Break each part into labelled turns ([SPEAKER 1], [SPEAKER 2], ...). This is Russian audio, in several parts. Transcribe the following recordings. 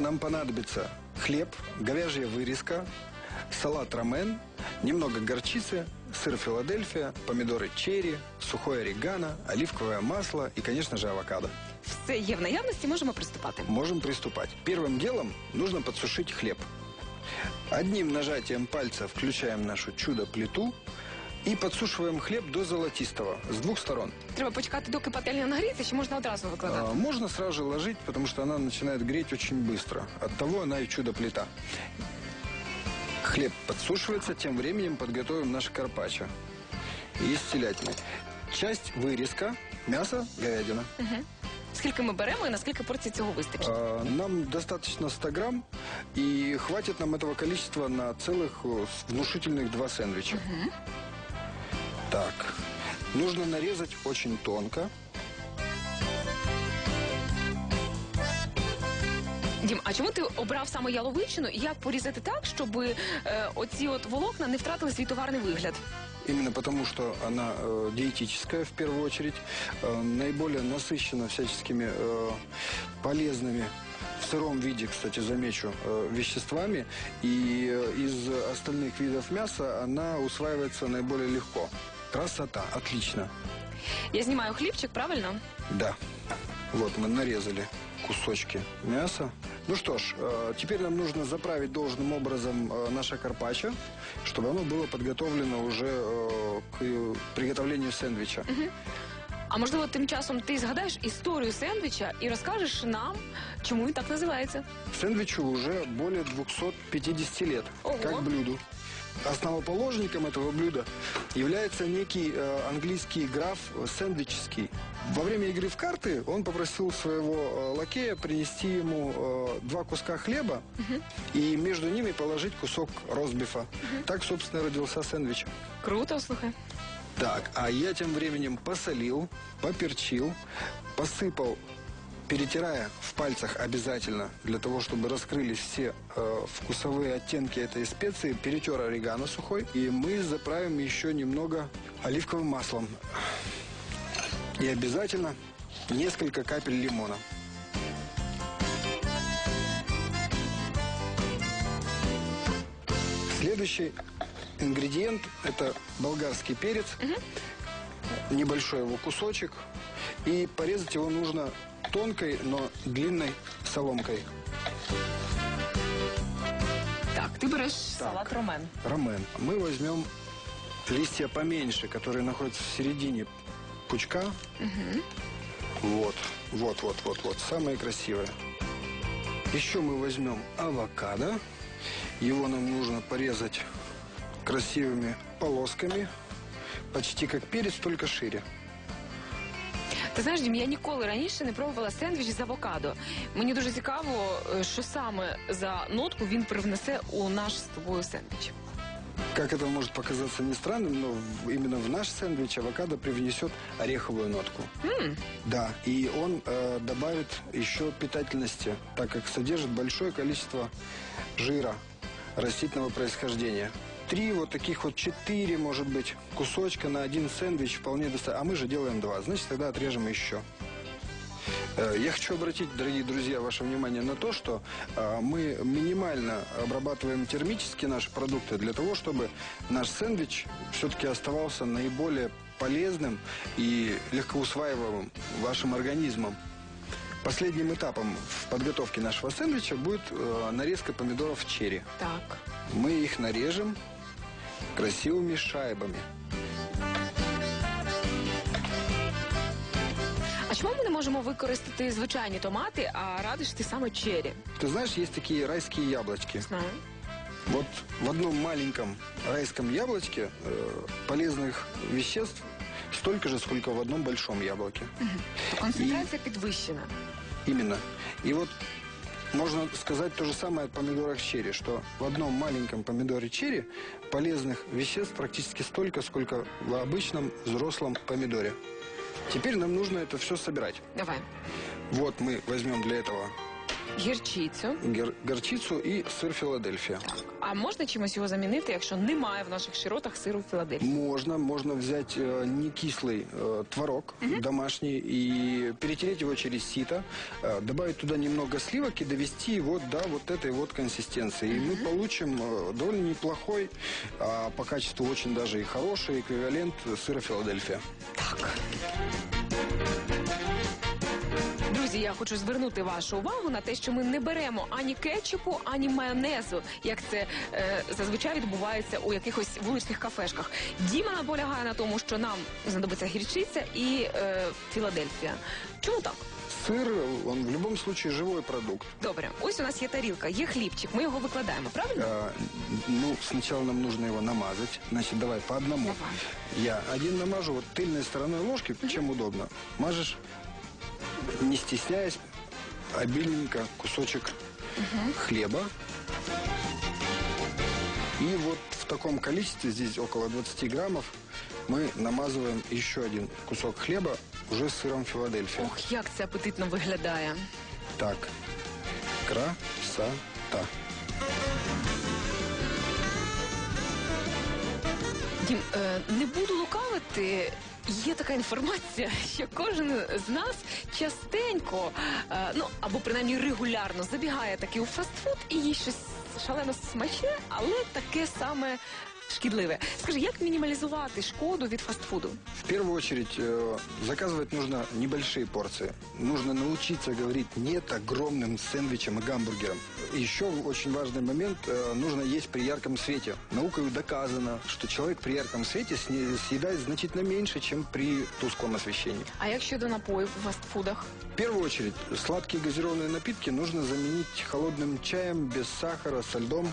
[SPEAKER 1] нам понадобится хлеб, говяжья вырезка, салат ромен, немного горчицы, сыр Филадельфия, помидоры черри, сухое орегано, оливковое масло и, конечно же, авокадо.
[SPEAKER 2] Все є в наявності, можемо приступати.
[SPEAKER 1] Можем приступать. Первым делом нужно подсушить хлеб. Одним нажатием пальца включаем нашу чудо-плиту и подсушиваем хлеб до золотистого с двух сторон.
[SPEAKER 2] Треба почекати, доки пательня нагріється, чи можна одразу викладати?
[SPEAKER 1] А, Можно сразу же ложить, потому что она начинает греть очень быстро. Оттого она и чудо-плита. Хлеб подсушивается, тем временем подготовим наш карпаччо из телятины. Часть вырезка, мясо, говядина.
[SPEAKER 2] Скільки ми беремо і наскільки порцій цього вистачить?
[SPEAKER 1] А, Нам достаточно 100 грамм, и хватит нам этого количества на целых э, с- внушительных два сэндвича. Так, нужно нарезать очень тонко.
[SPEAKER 2] Дім, а чому ти обрав саме яловичину і як порізати так, щоб е, оці от волокна не втратили свій товарний вигляд?
[SPEAKER 1] Именно потому, что она э, диетическая в первую очередь, э, наиболее насыщена всяческими э, полезными в сыром виде, кстати, замечу, э, веществами. И э, из остальных видов мяса она усваивается наиболее легко. Красота, отлично.
[SPEAKER 2] Я знімаю хлібчик, правильно?
[SPEAKER 1] Да. Вот мы нарезали кусочки мяса. Ну что ж, э, теперь нам нужно заправить должным образом э, наше карпаччо, чтобы оно было подготовлено уже э, к э, приготовлению сэндвича.
[SPEAKER 2] А можливо, тим часом ти згадаєш історію сендвіча і розкажеш нам, чому він так називається?
[SPEAKER 1] Сэндвичу уже более 250 лет,
[SPEAKER 2] Ого.
[SPEAKER 1] как блюду. Основоположником этого блюда является некий э, английский граф э, сэндвический. Во время игры в карты он попросил своего э, лакея принести ему э, два куска хлеба и между ними положить кусок ростбифа. Так, собственно, родился сэндвич.
[SPEAKER 2] Круто, слухай.
[SPEAKER 1] Так, а я тем временем посолил, поперчил, посыпал, перетирая в пальцах обязательно, для того, чтобы раскрылись все э, вкусовые оттенки этой специи, перетер орегано сухой, и мы заправим еще немного оливковым маслом. И обязательно несколько капель лимона. Следующий ингредиент – это болгарский перец. Небольшой его кусочек. И порезать его нужно тонкой, но длинной соломкой.
[SPEAKER 2] Так, ти береш салат ромен.
[SPEAKER 1] Ромен. Мы возьмем листья поменьше, которые находятся в середине пучка. Вот, вот, вот, вот, вот. Самые красивые. Еще мы возьмем авокадо. Его нам нужно порезать красивыми полосками Почти как перец, только шире.
[SPEAKER 2] Ти знаєш, Дім, я ніколи раніше не пробувала сендвіч з авокадо. Мені дуже цікаво, е, що саме за нотку він привнесе у наш з тобою сендвіч.
[SPEAKER 1] Как это может показаться не странным, но в- именно в наш сэндвич авокадо привнесет ореховую нотку. Да, и он э, добавит еще питательности, так как содержит большое количество жира растительного происхождения. Три вот таких вот, четыре, может быть, кусочка на один сэндвич вполне достаточно. А мы же делаем два, значит, тогда отрежем еще. Э, Я хочу обратить, дорогие друзья, ваше внимание на то, что э, мы минимально обрабатываем термически наши продукты для того, чтобы наш сэндвич все-таки оставался наиболее полезным и легкоусваиваемым вашим организмом. Последним этапом в подготовке нашего сэндвича будет э, нарезка помидоров черри.
[SPEAKER 2] Так.
[SPEAKER 1] Мы их нарежем красивыми шайбами.
[SPEAKER 2] А чому ми не можемо використати звичайні томати, а радиш ти саме чері?
[SPEAKER 1] Ты знаешь, есть такие райские яблочки.
[SPEAKER 2] Знаю.
[SPEAKER 1] Вот в одном маленьком райском яблочке э, полезных веществ столько же, сколько в одном большом яблоке.
[SPEAKER 2] То концентрація підвищена.
[SPEAKER 1] Именно. И вот можно сказать то же самое о помидорах черри, что в одном маленьком помидоре черри полезных веществ практически столько, сколько в обычном взрослом помидоре. Теперь нам нужно это все собирать.
[SPEAKER 2] Давай.
[SPEAKER 1] Вот мы возьмем для этого
[SPEAKER 2] Гірчицю.
[SPEAKER 1] гер- горчицу и сыр Филадельфия.
[SPEAKER 2] А можна чимось його замінити, якщо немає в наших широтах сиру Філадельфії?
[SPEAKER 1] Можно, можно взять э, не кислый э, творог домашний и перетереть его через сито, э, добавить туда немного сливок и довести его до вот этой вот консистенции. И мы получим э, довольно неплохой, а по качеству очень даже и хороший эквивалент сыра Филадельфия.
[SPEAKER 2] Так. Друзі, я хочу звернути вашу увагу на те, що ми не беремо ані кетчупу, ані майонезу, як це е, зазвичай відбувається у якихось вуличних кафешках. Діма наполягає на тому, що нам знадобиться гірчиця і е, Філадельфія. Чому так?
[SPEAKER 1] Сыр, он в любом случае живой продукт.
[SPEAKER 2] Добре, ось у нас є тарілка, є хлібчик, ми його викладаємо, правильно?
[SPEAKER 1] А, ну, сначала нам нужно его намазать. Значит, давай по одному.
[SPEAKER 2] Давай.
[SPEAKER 1] Я один намажу вот тыльной стороной ложки, чем удобно. Мажешь, не стесняясь, обильненько кусочек хлеба. И вот в таком количестве, здесь около 20 граммов, мы намазываем еще один кусок хлеба уже с сыром Филадельфия.
[SPEAKER 2] Ох, як це апетитно виглядає.
[SPEAKER 1] Так, красота.
[SPEAKER 2] Дім, е, не буду лукавити. Є така інформація, що кожен з нас частенько, е, ну або принаймні регулярно забігає таки у фастфуд і їсть щось шалено смачне, але таке саме шкідливе. Скажи, як мінімалізувати шкоду від фастфуду?
[SPEAKER 1] В первую очередь э, заказывать нужно небольшие порции. Нужно научиться говорить нет огромным сэндвичам и гамбургерам. Еще очень важный момент, э, нужно есть при ярком свете. Наукой доказано, что человек при ярком свете сне- съедает значительно меньше, чем при тусклом освещении.
[SPEAKER 2] А як щодо напоїв у фастфудах?
[SPEAKER 1] В первую очередь, сладкие газированные напитки нужно заменить холодным чаем без сахара, со льдом.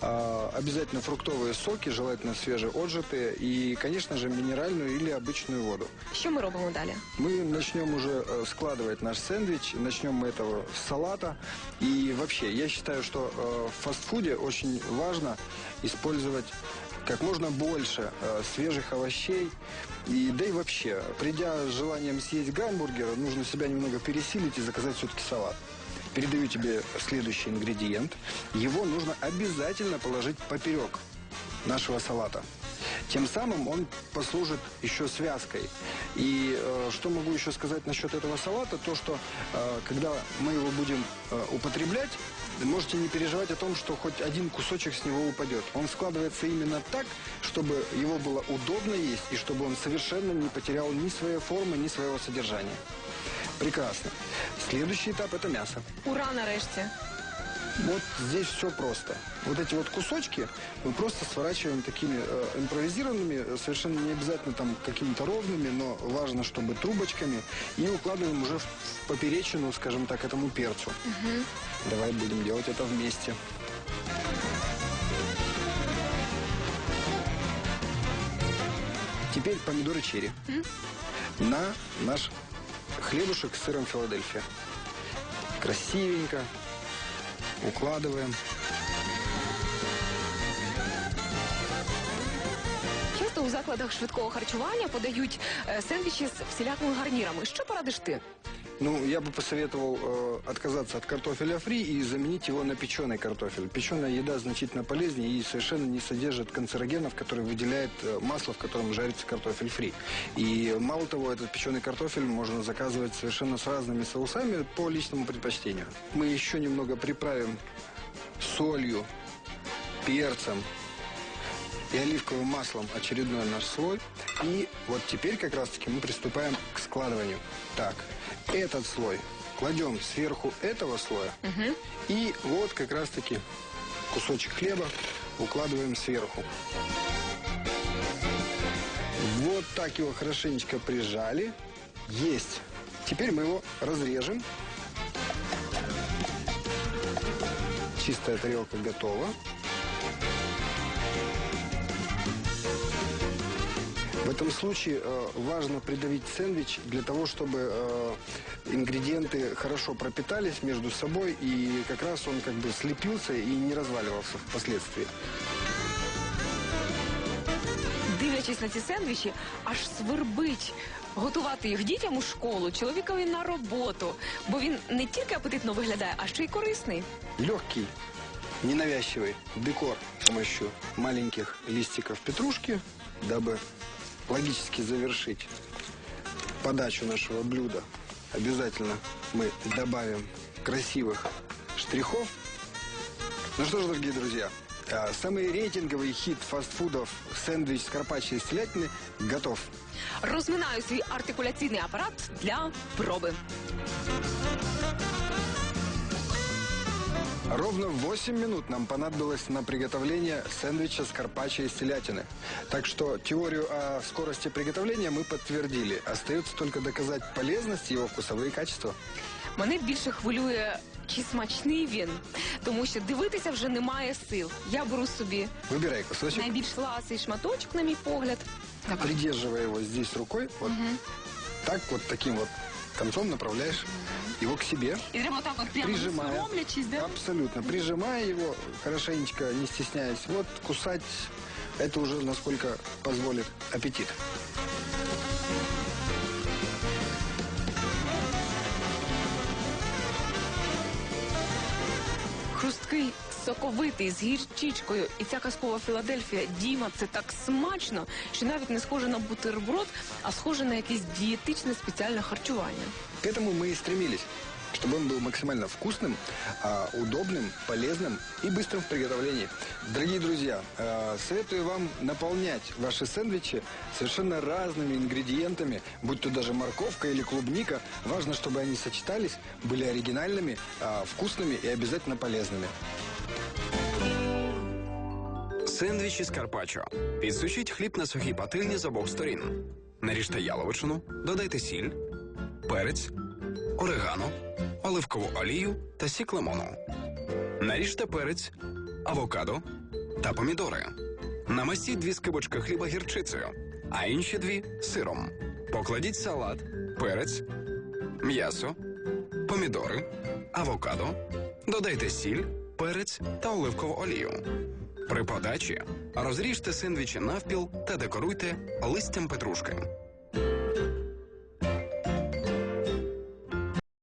[SPEAKER 1] А, обязательно фруктовые соки, желательно свежеотжатые. И, конечно же, минеральную или обычную воду.
[SPEAKER 2] Що ми робимо далі?
[SPEAKER 1] Мы начнем уже э, складывать наш сэндвич. Начнем мы этого с салата. И вообще, я считаю, что э, в фастфуде очень важно использовать как можно больше э, свежих овощей. И, да и вообще, придя с желанием съесть гамбургер, нужно себя немного пересилить и заказать все-таки салат. Передаю тебе следующий ингредиент. Его нужно обязательно положить поперек нашего салата. Тем самым он послужит еще связкой. И э, что могу еще сказать насчет этого салата, то что э, когда мы его будем э, употреблять, можете не переживать о том, что хоть один кусочек с него упадет. Он складывается именно так, чтобы его было удобно есть и чтобы он совершенно не потерял ни своей формы, ни своего содержания. Прекрасно. Следующий этап это мясо.
[SPEAKER 2] Ура, нарешті.
[SPEAKER 1] Вот здесь все просто. Вот эти вот кусочки мы просто сворачиваем такими э, импровизированными, э, совершенно не обязательно там какими-то ровными, но важно, чтобы трубочками, и укладываем уже в поперечину, скажем так, этому перцу. Давай будем делать это вместе. Теперь помидоры черри. На наш хлебушек с сыром Филадельфия. Красивенько укладываем.
[SPEAKER 2] Часто у закладах швидкого харчування подають е, сендвічі з всілякими гарнірами. Що порадиш ти?
[SPEAKER 1] Ну, я бы посоветовал э, отказаться от картофеля фри и заменить его на печеный картофель. Печеная еда значительно полезнее и совершенно не содержит канцерогенов, которые выделяет э, масло, в котором жарится картофель фри. И мало того, этот печеный картофель можно заказывать совершенно с разными соусами по личному предпочтению. Мы еще немного приправим солью, перцем, и оливковым маслом очередной наш слой. И вот теперь как раз-таки мы приступаем к складыванию. Так, этот слой кладем сверху этого слоя. И вот как раз-таки кусочек хлеба укладываем сверху. Вот так его хорошенечко прижали. Есть. Теперь мы его разрежем. Чистая тарелка готова. В этом случае э, важно придавить сэндвич для того, чтобы э, ингредиенты хорошо пропитались между собой и как раз он как бы слепился и не разваливался впоследствии.
[SPEAKER 2] Дивлячись дивлячись на ці сендвічі, аж свербить. Готувати їх дітям у школу, чоловікові на роботу, бо він не тільки апетитно виглядає, а ще й корисний.
[SPEAKER 1] Легкий, ненавязчивый декор с помощью маленьких листиков петрушки, дабы логически завершить подачу нашего блюда. Обязательно мы добавим красивых штрихов. Ну что ж, дорогие друзья, а, самый рейтинговый хит фастфудов сэндвич с карпаччей из телятины готов.
[SPEAKER 2] Розминаю свій артикуляційний апарат для проби.
[SPEAKER 1] Ровно 8 минут нам понадобилось на приготовление сэндвича с карпаччо из телятины. Так что теорию о скорости приготовления мы подтвердили. Остается только доказать полезность и его вкусовые качества.
[SPEAKER 2] Мене більше хвилює, чи смачний він, тому що дивитися вже немає сил. Я беру собі
[SPEAKER 1] Выбирай кусочек,
[SPEAKER 2] найбільш ласий шматочок, на мій погляд. Давай.
[SPEAKER 1] придерживая его здесь рукой, вот так вот таким вот концом направляешь его к себе.
[SPEAKER 2] І треба так от прямо
[SPEAKER 1] Прижимая.
[SPEAKER 2] да?
[SPEAKER 1] Абсолютно. Прижимая его, хорошенечко, не стесняясь. Вот кусать, это уже насколько позволит аппетит.
[SPEAKER 2] соковитий, з гірчичкою. І ця казкова Філадельфія, Діма, це так смачно, що навіть не схоже на бутерброд, а схоже на якесь дієтичне спеціальне харчування.
[SPEAKER 1] К этому мы и стремились, чтобы он был максимально вкусным, а, удобным, полезным и быстрым в приготовлении. Дорогие друзья, э, советую вам наполнять ваши сэндвичи совершенно разными ингредиентами, будь то даже морковка или клубника. Важно, чтобы они сочетались, были оригинальными, а, вкусными и обязательно полезными.
[SPEAKER 3] Сендвічі з карпаччо. Підсушіть хліб на сухій пательні з обох сторін. Наріжте яловичину, додайте сіль, перець, орегано, оливкову олію та сік лимону. Наріжте перець, авокадо та помідори. Намастіть дві скибочки хліба гірчицею, а інші дві сиром. Покладіть салат, перець, м'ясо, помідори, авокадо, додайте сіль, перець та оливкову олію. При подачі розріжте сендвічі навпіл та декоруйте листям петрушки.